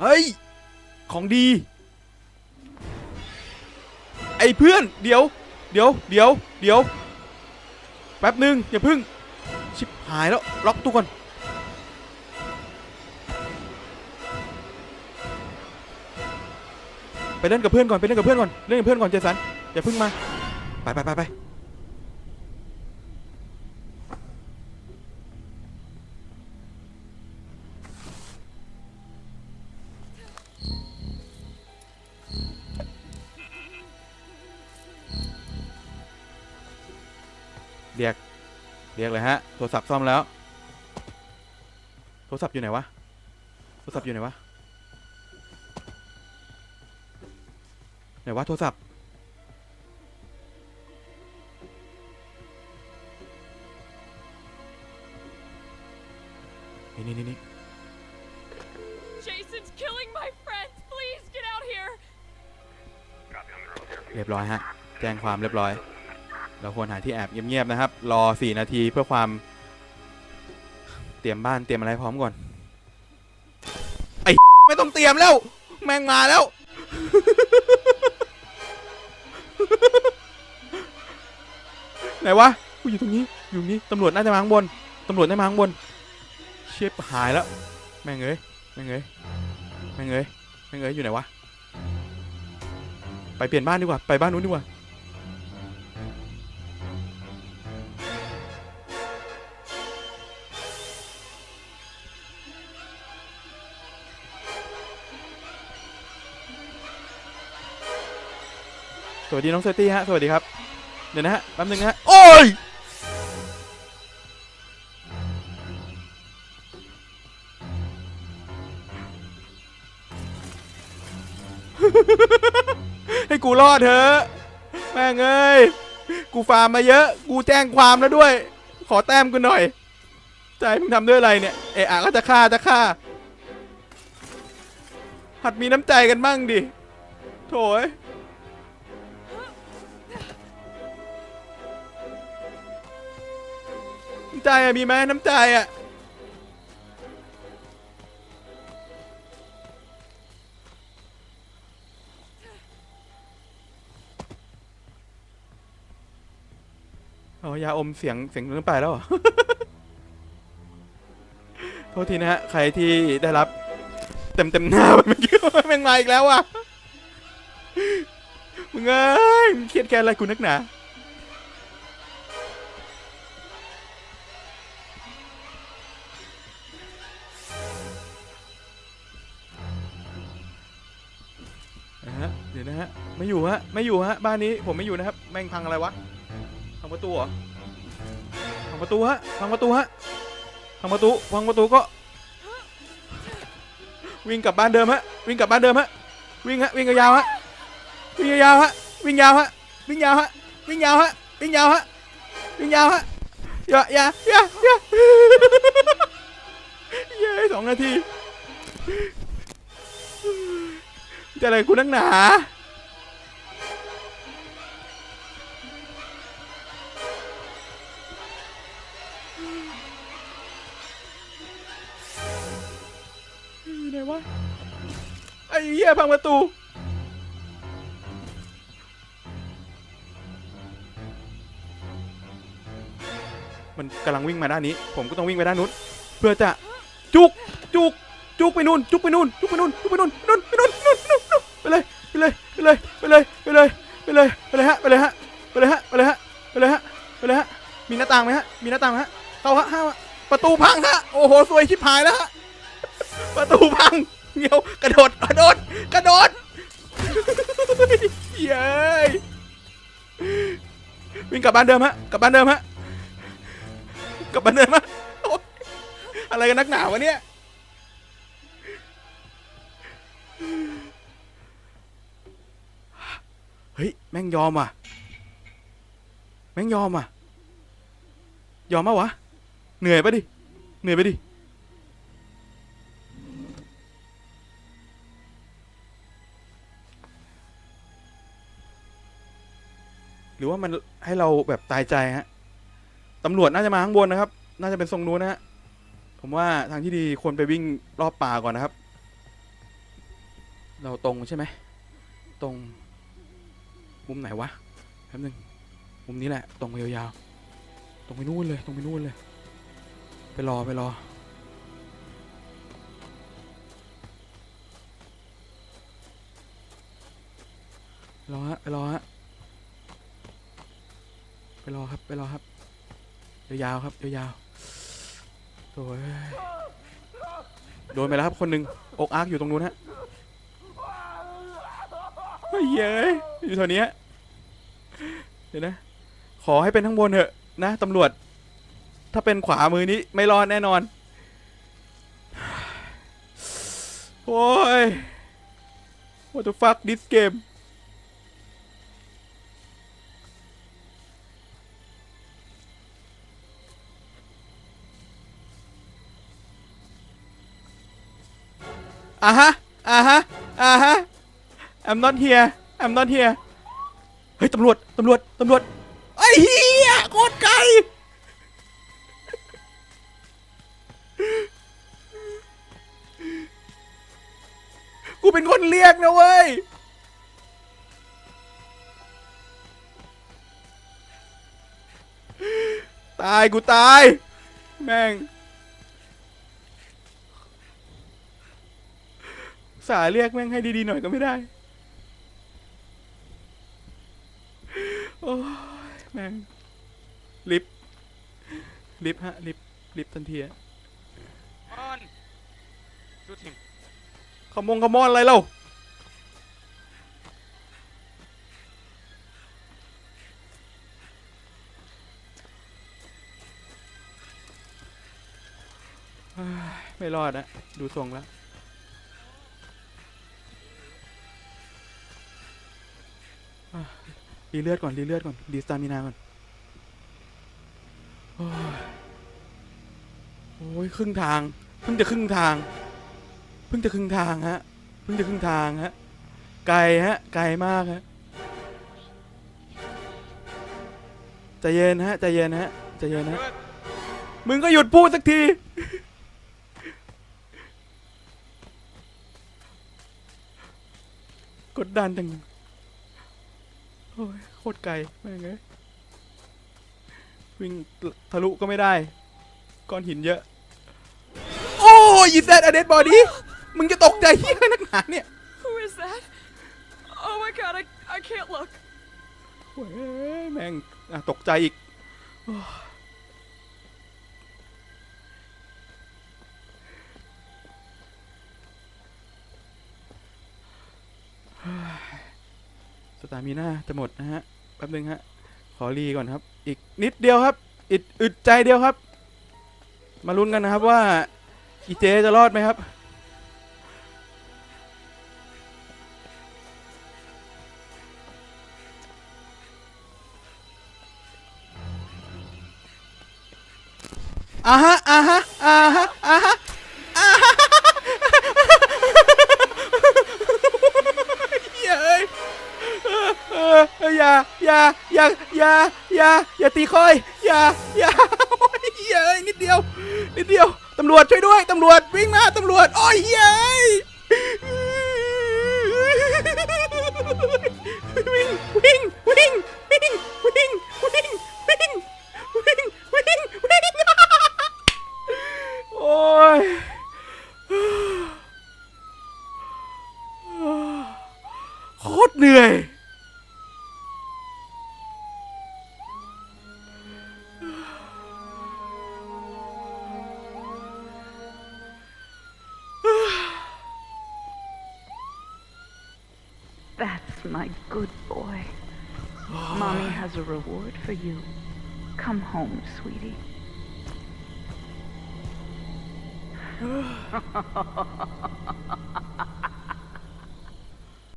เฮ้ย ของดี ไอ้เพื่อน เดี๋ยว เดี๋ยว เดี๋ยว เดี๋ยว แป๊บหนึ่งอย่าพึ่ง ชิบหายแล้ว ล็อกตู้ก่อน ไปเล่นกับเพื่อนก่อน ไปเล่นกับเพื่อนก่อน เล่นกับเพื่อนก่อนเจสัน อย่าพึ่งมา ไปไปไปไป เรียก เรียกเลยฮะ โทรศัพท์ซ่อมแล้ว โทรศัพท์อยู่ไหนวะ โทรศัพท์อยู่ไหนวะ ไหนวะโทรศัพท์ นี่นี่นี่นี่ Jason's killing my friends. Please get out here. เรียบร้อยฮะ แจ้งความเรียบร้อย เราควรหาที่แอบเงียบๆนะครับ รอ 4 นาทีเพื่อความ เตรียมบ้านเตรียมอะไรพร้อมก่อน ไอ้ไม่ต้องเตรียมแล้ว แม่งมาแล้ว ไหนวะกูอยู่ตรงนี้อยู่นี้ตำรวจน่าจะมาข้างบนตำรวจน่าจะมาข้างบน เชิบหายแล้ว แม่งเอ้ยแม่งเอ้ยแม่งเอ้ยแม่งเอ้ยอยู่ไหนวะไปเปลี่ยนบ้านดีกว่าไปบ้านนู้นดีกว่า สวัสดีน้องเซตี้ฮะ สวัสดีครับ เดี๋ยวนะฮะ แป๊บนึงนะฮะ โอ้ย ให้กูรอดเถอะ แม่งเอ้ย กูฟาร์มมาเยอะ กูแจ้งความแล้วด้วย ขอแต้มกูหน่อย ใจมึงทำด้วยอะไรเนี่ย เอะอะก็จะฆ่าจะฆ่า หัดมีน้ำใจกันบ้างดิ โถ่ น้ำใจอะมีไหมน้ำใจอะอ๋อยาอมเสียงเสียงเริ่มไปแล้วเหรอ โทษทีนะฮะ ใครที่ได้รับ เต็มเต็มหน้าไปเมื่อกี้แม่งมาอีกแล้วว่ะ มึงเอ้ยมึงเครียดแค้นอะไรกูนักหนา นะฮะ ไม่อยู่ฮะ ไม่อยู่ฮะ บ้านนี้ผมไม่อยู่นะครับ แม่งพังอะไรวะ พังประตูเหรอ พังประตูฮะ พังประตูฮะ พังประตู พังประตูก็ วิ่งกลับบ้านเดิมฮะ วิ่งกลับบ้านเดิมฮะ วิ่งฮะ วิ่งยาวฮะ วิ่งยาวฮะ วิ่งยาวฮะ วิ่งยาวฮะ วิ่งยาวฮะ วิ่งยาวฮะ วิ่งยาวฮะอย่าอย่าอย่าอย่าเย้สองนาทีจะอะไรกูนักหนา เหี้ยพังประตู มันกำลังวิ่งมาด้านนี้ ผมก็ต้องวิ่งไปด้านนู้น เพื่อจะจุกจุกจุกไปนู่นจุกไปนู่นจุกไปนู่นจุกไปนู่นนู่นไปนู่นนู่นนู่นนู่นไปเลยไปเลยไปเลยไปเลยไปเลยไปเลยไปเลยฮะไปเลยฮะไปเลยฮะไปเลยฮะไปเลยฮะไปเลยฮะมีหน้าต่างไหมฮะมีหน้าต่างฮะเข้าฮะห้าประตูพังฮะโอ้โหสวยชิบหายแล้วฮะประตูพัง เดี๋ยวกระโดดกระโดดกระโดดเย้ยวิ่งกลับบ้านเดิมฮะกลับบ้านเดิมฮะกลับบ้านเดิมฮะโอ๊ยอะไรกันนักหนาวะเนี่ยเฮ้ยแม่งยอมอะแม่งยอมอะยอมปะวะเหนื่อยปะดิเหนื่อยไปดิ หรือว่ามันให้เราแบบตายใจฮะตำรวจน่าจะมาข้างบนนะครับ น่าจะเป็นทรงนู้นนะฮะผมว่าทางที่ดีควรไปวิ่งรอบป่าก่อนนะครับ เราตรงใช่ไหมตรงมุมไหนวะแป๊บนึงมุมนี้แหละตรงไปยาวๆตรงไปนู่นเลยตรงไปนู่นเลย ไปรอไปรอรอฮะไปรอฮะ รอครับไปรอครับยาวๆครับยาวๆโอ้ยโดนไปแล้วครับคนหนึ่งอกอาร์กอยู่ตรงนู้นฮะเฮ้ยเย้อยู่แถวนี้เดี๋ยวนะ ขอให้เป็นข้างบนเถอะนะตำรวจ ถ้าเป็นขวามือนี้ไม่รอดแน่นอน โอ้ย what the fuck this game อะฮะอะฮะอะฮะ I'm not here I'm not here เฮ้ยตำรวจตำรวจตำรวจไอ้เหี้ยโคตรไกลกูเป็นคนเรียกนะเว้ยตายกูตาย แม่ง สายเรียกแม่งให้ดีๆหน่อยก็ไม่ได้ โอ้ยแม่งลิฟต์ลิฟต์ฮะลิฟต์ลิฟต์ทันทีอะ On! Shoot him. ขมงขมอนอะไรเล่าเฮ้ยไม่รอดอะดูทรงแล้ว รีเลือดก่อนรีเลือดก่อนรีสตามินาก่อนโอ้ยครึ่งทางเพิ่งจะครึ่งทาง เพิ่งจะครึ่งทางฮะเพิ่งจะครึ่งทางฮะไกลฮะไกลมากฮะใจเย็นฮะใจเย็นฮะใจเย็นฮะมึงก็หยุดพูดสักทีกดดันจัง โอ้ยโคตรไกลแม่งเอ้ยวิ่งทะลุก็ไม่ได้ ก้อนหินเยอะ โอ้ยอีแซดอเดดบอดี้มึงจะตกใจเฮียอะไรนักหนาเนี่ย Who is that? Oh my god, I, I can't look. โอ้ยแม่งอะตกใจอีกโอ้ยเฮ้ย สตามิน่าจะหมดนะฮะ แป๊บนึงฮะ ขอรีก่อนครับ อีกนิดเดียวครับอิดอึดใจเดียวครับ มาลุ้นกันนะครับว่าอีเจจะรอดไหมครับ อ่าฮะอ่าฮะอ่าฮะอ่าฮะ ออย่าอย่าอย่าอย่าอย่าอย่าตีคอยอย่าอย่าโอ้ยเย้ยนิดเดียว นิดเดียวตำรวจช่วยด้วยตำรวจวิ่งมาตำรวจโอ้ยเย้ยวิ่งวิ่งวิ่งวิ่งวิ่งวิ่งวิ่งวิ่งวิ่งวิ่งโอ้ยโคตรเหนื่อย That's my good boy. Mommy has a reward for you. Come home, sweetie.